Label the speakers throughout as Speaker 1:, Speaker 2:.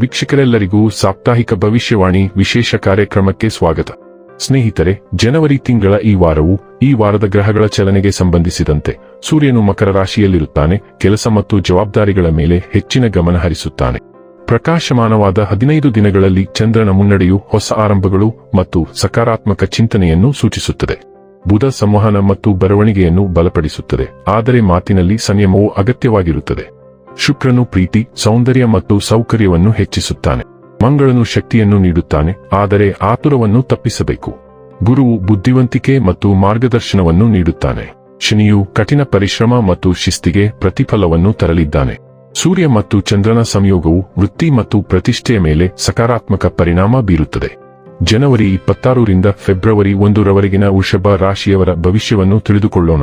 Speaker 1: ವೀಕ್ಷಕರೆಲ್ಲರಿಗೂ ಸಾಪ್ತಾಹಿಕ ಭವಿಷ್ಯವಾಣಿ ವಿಶೇಷ ಕಾರ್ಯಕ್ರಮಕ್ಕೆ ಸ್ವಾಗತ. ಸ್ನೇಹಿತರೆ, ಜನವರಿ ತಿಂಗಳ ಈ ವಾರವು ಈ ವಾರದ ಗ್ರಹಗಳ ಚಲನೆಗೆ ಸಂಬಂಧಿಸಿದಂತೆ ಸೂರ್ಯನು ಮಕರ ರಾಶಿಯಲ್ಲಿರುತ್ತಾನೆ, ಕೆಲಸ ಮತ್ತು ಜವಾಬ್ದಾರಿಗಳ ಮೇಲೆ ಹೆಚ್ಚಿನ ಗಮನ ಹರಿಸುತ್ತಾನೆ. ಪ್ರಕಾಶಮಾನವಾದ ಹದಿನೈದು ದಿನಗಳಲ್ಲಿ ಚಂದ್ರನ ಮುನ್ನಡೆಯು ಹೊಸ ಆರಂಭಗಳು ಮತ್ತು ಸಕಾರಾತ್ಮಕ ಚಿಂತನೆಯನ್ನು ಸೂಚಿಸುತ್ತದೆ. ಬುಧ ಸಂವಹನ ಮತ್ತು ಬರವಣಿಗೆಯನ್ನು ಬಲಪಡಿಸುತ್ತದೆ, ಆದರೆ ಮಾತಿನಲ್ಲಿ ಸಂಯಮವು ಅಗತ್ಯವಾಗಿರುತ್ತದೆ. ಶುಕ್ರನು ಪ್ರೀತಿ, ಸೌಂದರ್ಯ ಮತ್ತು ಸೌಕರ್ಯವನ್ನು ಹೆಚ್ಚಿಸುತ್ತಾನೆ. ಮಂಗಳನು ಶಕ್ತಿಯನ್ನು ನೀಡುತ್ತಾನೆ, ಆದರೆ ಆತುರವನ್ನು ತಪ್ಪಿಸಬೇಕು. ಗುರುವು ಬುದ್ಧಿವಂತಿಕೆ ಮತ್ತು ಮಾರ್ಗದರ್ಶನವನ್ನು ನೀಡುತ್ತಾನೆ. ಶನಿಯು ಕಠಿಣ ಪರಿಶ್ರಮ ಮತ್ತು ಶಿಸ್ತಿಗೆ ಪ್ರತಿಫಲವನ್ನು ತರಲಿದ್ದಾನೆ. ಸೂರ್ಯ ಮತ್ತು ಚಂದ್ರನ ಸಂಯೋಗವು ವೃತ್ತಿ ಮತ್ತು ಪ್ರತಿಷ್ಠೆಯ ಮೇಲೆ ಸಕಾರಾತ್ಮಕ ಪರಿಣಾಮ ಬೀರುತ್ತದೆ. ಜನವರಿ ಇಪ್ಪತ್ತಾರರಿಂದ ಫೆಬ್ರವರಿ ಒಂದರವರೆಗಿನ ವೃಷಭ ರಾಶಿಯವರ ಭವಿಷ್ಯವನ್ನು ತಿಳಿದುಕೊಳ್ಳೋಣ.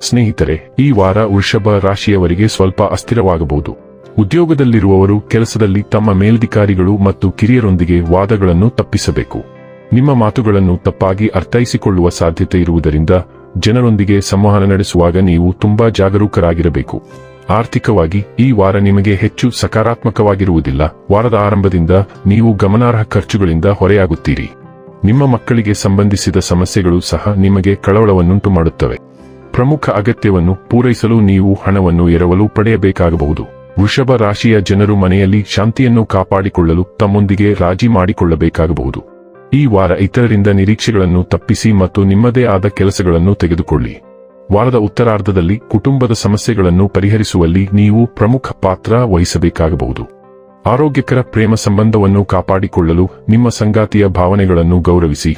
Speaker 1: ಸ್ನೇಹಿತರೆ, ಈ ವಾರ ವೃಷಭ ರಾಶಿಯವರಿಗೆ ಸ್ವಲ್ಪ ಅಸ್ಥಿರವಾಗಬಹುದು. ಉದ್ಯೋಗದಲ್ಲಿರುವವರು ಕೆಲಸದಲ್ಲಿ ತಮ್ಮ ಮೇಲಧಿಕಾರಿಗಳು ಮತ್ತು ಕಿರಿಯರೊಂದಿಗೆ ವಾದಗಳನ್ನು ತಪ್ಪಿಸಬೇಕು. ನಿಮ್ಮ ಮಾತುಗಳನ್ನು ತಪ್ಪಾಗಿ ಅರ್ಥೈಸಿಕೊಳ್ಳುವ ಸಾಧ್ಯತೆ ಇರುವುದರಿಂದ ಜನರೊಂದಿಗೆ ಸಂವಹನ ನಡೆಸುವಾಗ ನೀವು ತುಂಬಾ ಜಾಗರೂಕರಾಗಿರಬೇಕು. ಆರ್ಥಿಕವಾಗಿ ಈ ವಾರ ನಿಮಗೆ ಹೆಚ್ಚು ಸಕಾರಾತ್ಮಕವಾಗಿರುವುದಿಲ್ಲ. ವಾರದ ಆರಂಭದಿಂದ ನೀವು ಗಮನಾರ್ಹ ಖರ್ಚುಗಳಿಂದ ಹೊರೆಯಾಗುತ್ತೀರಿ. ನಿಮ್ಮ ಮಕ್ಕಳಿಗೆ ಸಂಬಂಧಿಸಿದ ಸಮಸ್ಯೆಗಳು ಸಹ ನಿಮಗೆ ಕಳವಳವನ್ನುಂಟು ಮಾಡುತ್ತವೆ ಪ್ರಮುಖ ಅಗತ್ಯವನ್ನು ಪೂರೈಸಲು ನೀವು ಹಣವನ್ನು ಎರವಲು ಪಡೆಯಬೇಕಾಗಬಹುದು. ವೃಷಭ ರಾಶಿಯ ಜನರು ಮನೆಯಲ್ಲಿ ಶಾಂತಿಯನ್ನು ಕಾಪಾಡಿಕೊಳ್ಳಲು ತಮ್ಮೊಂದಿಗೆ ರಾಜಿ ಮಾಡಿಕೊಳ್ಳಬೇಕಾಗಬಹುದು. ಈ ವಾರ ಇತರರಿಂದ ನಿರೀಕ್ಷೆಗಳನ್ನು ತಪ್ಪಿಸಿ ಮತ್ತು ನಿಮ್ಮದೇ ಆದ ಕೆಲಸಗಳನ್ನು ತೆಗೆದುಕೊಳ್ಳಿ. ವಾರದ ಉತ್ತರಾರ್ಧದಲ್ಲಿ ಕುಟುಂಬದ ಸಮಸ್ಯೆಗಳನ್ನು ಪರಿಹರಿಸುವಲ್ಲಿ ನೀವು ಪ್ರಮುಖ ಪಾತ್ರ ವಹಿಸಬೇಕಾಗಬಹುದು. ಆರೋಗ್ಯಕರ ಪ್ರೇಮ ಸಂಬಂಧವನ್ನು ಕಾಪಾಡಿಕೊಳ್ಳಲು ನಿಮ್ಮ ಸಂಗಾತಿಯ ಭಾವನೆಗಳನ್ನು ಗೌರವಿಸಿ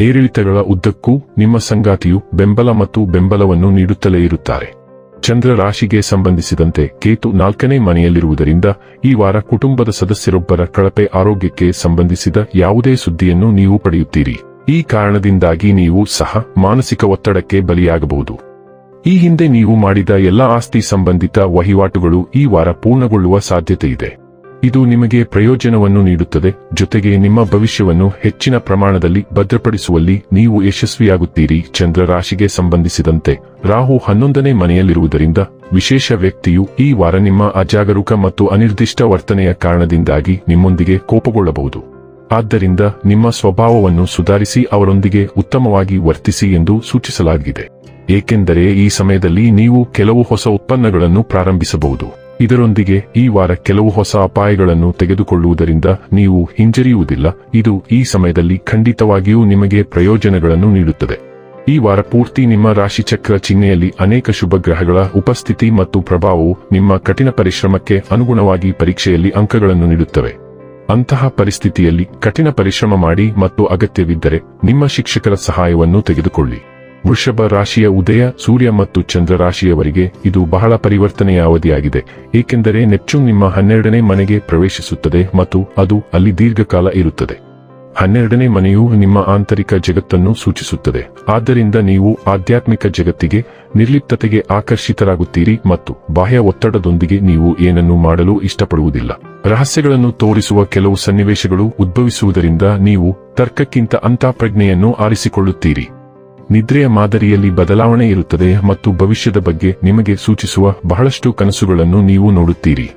Speaker 1: ಏರಿಳಿತಗಳ ಉದ್ದಕ್ಕೂ ನಿಮ್ಮ ಸಂಗಾತಿಯು ಬೆಂಬಲ ಮತ್ತು ಬೆಂಬಲವನ್ನು ನೀಡುತ್ತಲೇ ಇರುತ್ತಾರೆ. ಚಂದ್ರ ರಾಶಿಗೆ ಸಂಬಂಧಿಸಿದಂತೆ ಕೇತು ನಾಲ್ಕನೇ ಮನೆಯಲ್ಲಿರುವುದರಿಂದ ಈ ವಾರ ಕುಟುಂಬದ ಸದಸ್ಯರೊಬ್ಬರ ಕಳಪೆ ಆರೋಗ್ಯಕ್ಕೆ ಸಂಬಂಧಿಸಿದ ಯಾವುದೇ ಸುದ್ದಿಯನ್ನು ನೀವು ಪಡೆಯುತ್ತೀರಿ. ಈ ಕಾರಣದಿಂದಾಗಿ ನೀವು ಸಹ ಮಾನಸಿಕ ಒತ್ತಡಕ್ಕೆ ಬಲಿಯಾಗಬಹುದು. ಈ ಹಿಂದೆ ನೀವು ಮಾಡಿದ ಎಲ್ಲಾ ಆಸ್ತಿ ಸಂಬಂಧಿತ ವಹಿವಾಟುಗಳು ಈ ವಾರ ಪೂರ್ಣಗೊಳ್ಳುವ ಸಾಧ್ಯತೆ ಇದೆ ನಿಮಗೆ ಪ್ರಯೋಜನವನ್ನು ನೀಡುತ್ತದೆ. ಜೊತೆಗೆ ನಿಮ್ಮ ಭವಿಷ್ಯವನ್ನು ಹೆಚ್ಚಿನ ಪ್ರಮಾಣದಲ್ಲಿ ಭದ್ರಪಡಿಸುವಲ್ಲಿ ನೀವು ಯಶಸ್ವಿಯಾಗುತ್ತೀರಿ. ಚಂದ್ರ ರಾಶಿಗೆ ಸಂಬಂಧಿಸಿದಂತೆ ರಾಹು ಹನ್ನೊಂದನೇ ಮನೆಯಲ್ಲಿರುವುದರಿಂದ ವಿಶೇಷ ವ್ಯಕ್ತಿಯು ಈ ವಾರ ನಿಮ್ಮ ಅಜಾಗರೂಕ ಮತ್ತು ಅನಿರ್ದಿಷ್ಟ ವರ್ತನೆಯ ಕಾರಣದಿಂದಾಗಿ ನಿಮ್ಮೊಂದಿಗೆ ಕೋಪಗೊಳ್ಳಬಹುದು. ಆದ್ದರಿಂದ ನಿಮ್ಮ ಸ್ವಭಾವವನ್ನು ಸುಧಾರಿಸಿ ಅವರೊಂದಿಗೆ ಉತ್ತಮವಾಗಿ ವರ್ತಿಸಿ ಎಂದು ಸೂಚಿಸಲಾಗಿದೆ. ಏಕೆಂದರೆ ಈ ಸಮಯದಲ್ಲಿ ನೀವು ಕೆಲವು ಹೊಸ ಉತ್ಪನ್ನಗಳನ್ನು ಪ್ರಾರಂಭಿಸಬಹುದು. ಇದರೊಂದಿಗೆ ಈ ವಾರ ಕೆಲವು ಹೊಸ ಅಪಾಯಗಳನ್ನು ತೆಗೆದುಕೊಳ್ಳುವುದರಿಂದ ನೀವು ಹಿಂಜರಿಯುವುದಿಲ್ಲ. ಇದು ಈ ಸಮಯದಲ್ಲಿ ಖಂಡಿತವಾಗಿಯೂ ನಿಮಗೆ ಪ್ರಯೋಜನಗಳನ್ನು ನೀಡುತ್ತದೆ. ಈ ವಾರ ಪೂರ್ತಿ ನಿಮ್ಮ ರಾಶಿಚಕ್ರ ಚಿಹ್ನೆಯಲ್ಲಿ ಅನೇಕ ಶುಭ ಗ್ರಹಗಳ ಉಪಸ್ಥಿತಿ ಮತ್ತು ಪ್ರಭಾವವು ನಿಮ್ಮ ಕಠಿಣ ಪರಿಶ್ರಮಕ್ಕೆ ಅನುಗುಣವಾಗಿ ಪರೀಕ್ಷೆಯಲ್ಲಿ ಅಂಕಗಳನ್ನು ನೀಡುತ್ತವೆ. ಅಂತಹ ಪರಿಸ್ಥಿತಿಯಲ್ಲಿ ಕಠಿಣ ಪರಿಶ್ರಮ ಮಾಡಿ ಮತ್ತು ಅಗತ್ಯವಿದ್ದರೆ ನಿಮ್ಮ ಶಿಕ್ಷಕರ ಸಹಾಯವನ್ನು ತೆಗೆದುಕೊಳ್ಳಿ. ವೃಷಭ ರಾಶಿಯ ಉದಯ, ಸೂರ್ಯ ಮತ್ತು ಚಂದ್ರ ರಾಶಿಯವರಿಗೆ ಇದು ಬಹಳ ಪರಿವರ್ತನೆಯ ಅವಧಿಯಾಗಿದೆ. ಏಕೆಂದರೆ ನೆಪ್ಚೂನ್ ನಿಮ್ಮ ಹನ್ನೆರಡನೇ ಮನೆಗೆ ಪ್ರವೇಶಿಸುತ್ತದೆ ಮತ್ತು ಅದು ಅಲ್ಲಿ ದೀರ್ಘಕಾಲ ಇರುತ್ತದೆ. ಹನ್ನೆರಡನೇ ಮನೆಯು ನಿಮ್ಮ ಆಂತರಿಕ ಜಗತ್ತನ್ನು ಸೂಚಿಸುತ್ತದೆ. ಆದ್ದರಿಂದ ನೀವು ಆಧ್ಯಾತ್ಮಿಕ ಜಗತ್ತಿಗೆ ನಿರ್ಲಿಪ್ತತೆಗೆ ಆಕರ್ಷಿತರಾಗುತ್ತೀರಿ ಮತ್ತು ಬಾಹ್ಯ ಒತ್ತಡದೊಂದಿಗೆ ನೀವು ಏನನ್ನೂ ಮಾಡಲು ಇಷ್ಟಪಡುವುದಿಲ್ಲ. ರಹಸ್ಯಗಳನ್ನು ತೋರಿಸುವ ಕೆಲವು ಸನ್ನಿವೇಶಗಳು ಉದ್ಭವಿಸುವುದರಿಂದ ನೀವು ತರ್ಕಕ್ಕಿಂತ ಅಂತಃಪ್ರಜ್ಞೆಯನ್ನು ಆರಿಸಿಕೊಳ್ಳುತ್ತೀರಿ. ನಿದ್ರೆಯ ಮಾದರಿಯಲ್ಲಿ ಬದಲಾವಣೆ ಇರುತ್ತದೆ ಮತ್ತು ಭವಿಷ್ಯದ ಬಗ್ಗೆ ನಿಮಗೆ ಸೂಚಿಸುವ ಬಹಳಷ್ಟು ಕನಸುಗಳನ್ನು ನೀವು ನೋಡುತ್ತೀರಿ.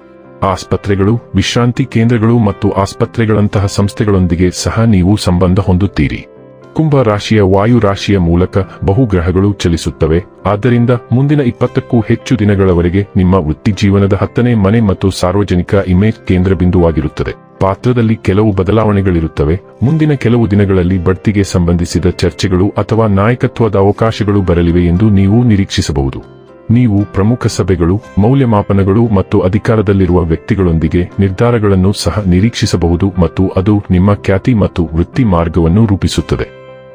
Speaker 1: ಆಸ್ಪತ್ರೆಗಳು, ವಿಶ್ರಾಂತಿ ಕೇಂದ್ರಗಳು ಮತ್ತು ಆಸ್ಪತ್ರೆಗಳಂತಹ ಸಂಸ್ಥೆಗಳೊಂದಿಗೆ ಸಹ ನೀವು ಸಂಬಂಧ ಹೊಂದುತ್ತೀರಿ. ಕುಂಭ ರಾಶಿಯ ವಾಯು ರಾಶಿಯ ಮೂಲಕ ಬಹುಗ್ರಹಗಳು ಚಲಿಸುತ್ತವೆ. ಆದ್ದರಿಂದ ಮುಂದಿನ ಇಪ್ಪತ್ತಕ್ಕೂ ಹೆಚ್ಚು ದಿನಗಳವರೆಗೆ ನಿಮ್ಮ ವೃತ್ತಿಜೀವನದ ಹತ್ತನೇ ಮನೆ ಮತ್ತು ಸಾರ್ವಜನಿಕ ಇಮೇಜ್ ಕೇಂದ್ರಬಿಂದುವಾಗಿರುತ್ತದೆ. ಪಾತ್ರದಲ್ಲಿ ಕೆಲವು ಬದಲಾವಣೆಗಳಿರುತ್ತವೆ. ಮುಂದಿನ ಕೆಲವು ದಿನಗಳಲ್ಲಿ ಬಡ್ತಿಗೆ ಸಂಬಂಧಿಸಿದ ಚರ್ಚೆಗಳು ಅಥವಾ ನಾಯಕತ್ವದ ಅವಕಾಶಗಳು ಬರಲಿವೆ ಎಂದು ನೀವು ನಿರೀಕ್ಷಿಸಬಹುದು. ನೀವು ಪ್ರಮುಖ ಸಭೆಗಳು, ಮೌಲ್ಯಮಾಪನಗಳು ಮತ್ತು ಅಧಿಕಾರದಲ್ಲಿರುವ ವ್ಯಕ್ತಿಗಳೊಂದಿಗೆ ನಿರ್ಧಾರಗಳನ್ನು ಸಹ ನಿರೀಕ್ಷಿಸಬಹುದು ಮತ್ತು ಅದು ನಿಮ್ಮ ಖ್ಯಾತಿ ಮತ್ತು ವೃತ್ತಿ ಮಾರ್ಗವನ್ನು ರೂಪಿಸುತ್ತದೆ.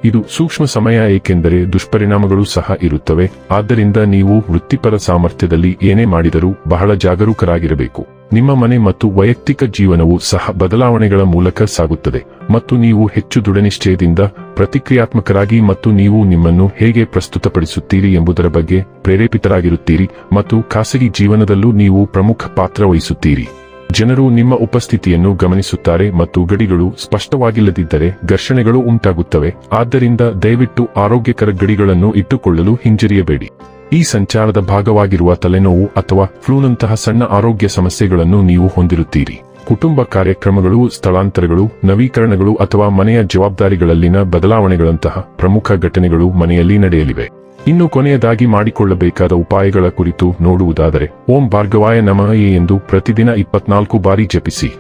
Speaker 1: ಇದು ಸೂಕ್ಷ್ಮ ಸಮಯ ಏಕೆಂದರೆ ದುಷ್ಪರಿಣಾಮಗಳು ಸಹ ಇರುತ್ತವೆ. ಆದ್ದರಿಂದ ನೀವು ವೃತ್ತಿಪರ ಸಾಮರ್ಥ್ಯದಲ್ಲಿ ಏನೇ ಮಾಡಿದರೂ ಬಹಳ ಜಾಗರೂಕರಾಗಿರಬೇಕು. ನಿಮ್ಮ ಮನೆ ಮತ್ತು ವೈಯಕ್ತಿಕ ಜೀವನವು ಸಹ ಬದಲಾವಣೆಗಳ ಮೂಲಕ ಸಾಗುತ್ತದೆ ಮತ್ತು ನೀವು ಹೆಚ್ಚು ದೃಢನಿಶ್ಚಯದಿಂದ ಪ್ರತಿಕ್ರಿಯಾತ್ಮಕರಾಗಿ ಮತ್ತು ನೀವು ನಿಮ್ಮನ್ನು ಹೇಗೆ ಪ್ರಸ್ತುತಪಡಿಸುತ್ತೀರಿ ಎಂಬುದರ ಬಗ್ಗೆ ಪ್ರೇರೇಪಿತರಾಗಿರುತ್ತೀರಿ ಮತ್ತು ಖಾಸಗಿ ಜೀವನದಲ್ಲೂ ನೀವು ಪ್ರಮುಖ ಪಾತ್ರ ವಹಿಸುತ್ತೀರಿ. ಜನರು ನಿಮ್ಮ ಉಪಸ್ಥಿತಿಯನ್ನು ಗಮನಿಸುತ್ತಾರೆ ಮತ್ತು ಗಡಿಗಳು ಸ್ಪಷ್ಟವಾಗಿಲ್ಲದಿದ್ದರೆ ಘರ್ಷಣೆಗಳು ಉಂಟಾಗುತ್ತವೆ, ಆದ್ದರಿಂದ ದಯವಿಟ್ಟು ಆರೋಗ್ಯಕರ ಗಡಿಗಳನ್ನು ಇಟ್ಟುಕೊಳ್ಳಲು ಹಿಂಜರಿಯಬೇಡಿ. ಈ ಸಂಚಾರದ ಭಾಗವಾಗಿರುವ ತಲೆನೋವು ಅಥವಾ ಫ್ಲೂನಂತಹ ಸಣ್ಣ ಆರೋಗ್ಯ ಸಮಸ್ಯೆಗಳನ್ನು ನೀವು ಹೊಂದಿರುತ್ತೀರಿ. ಕುಟುಂಬ ಕಾರ್ಯಕ್ರಮಗಳು, ಸ್ಥಳಾಂತರಗಳು, ನವೀಕರಣಗಳು ಅಥವಾ ಮನೆಯ ಜವಾಬ್ದಾರಿಗಳಲ್ಲಿನ ಬದಲಾವಣೆಗಳಂತಹ ಪ್ರಮುಖ ಘಟನೆಗಳು ಮನೆಯಲ್ಲಿ ನಡೆಯಲಿವೆ. ಇನ್ನು ಕೊನೆಯದಾಗಿ ಮಾಡಿಕೊಳ್ಳಬೇಕಾದ ಉಪಾಯಗಳ ಕುರಿತು ನೋಡುವುದಾದರೆ, ಓಂ ಭಾರ್ಗವಾಯ ನಮಃ ಎಂದು ಪ್ರತಿದಿನ ಇಪ್ಪತ್ನಾಲ್ಕು ಬಾರಿ ಜಪಿಸಿ.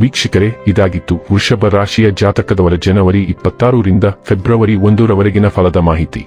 Speaker 1: ವೀಕ್ಷಕರೇ, ಇದಾಗಿತ್ತು ವೃಷಭ ರಾಶಿಯ ಜಾತಕದವರ ಜನವರಿ ಇಪ್ಪತ್ತಾರರಿಂದ ಫೆಬ್ರವರಿ ಒಂದರವರೆಗಿನ ಫಲದ ಮಾಹಿತಿ.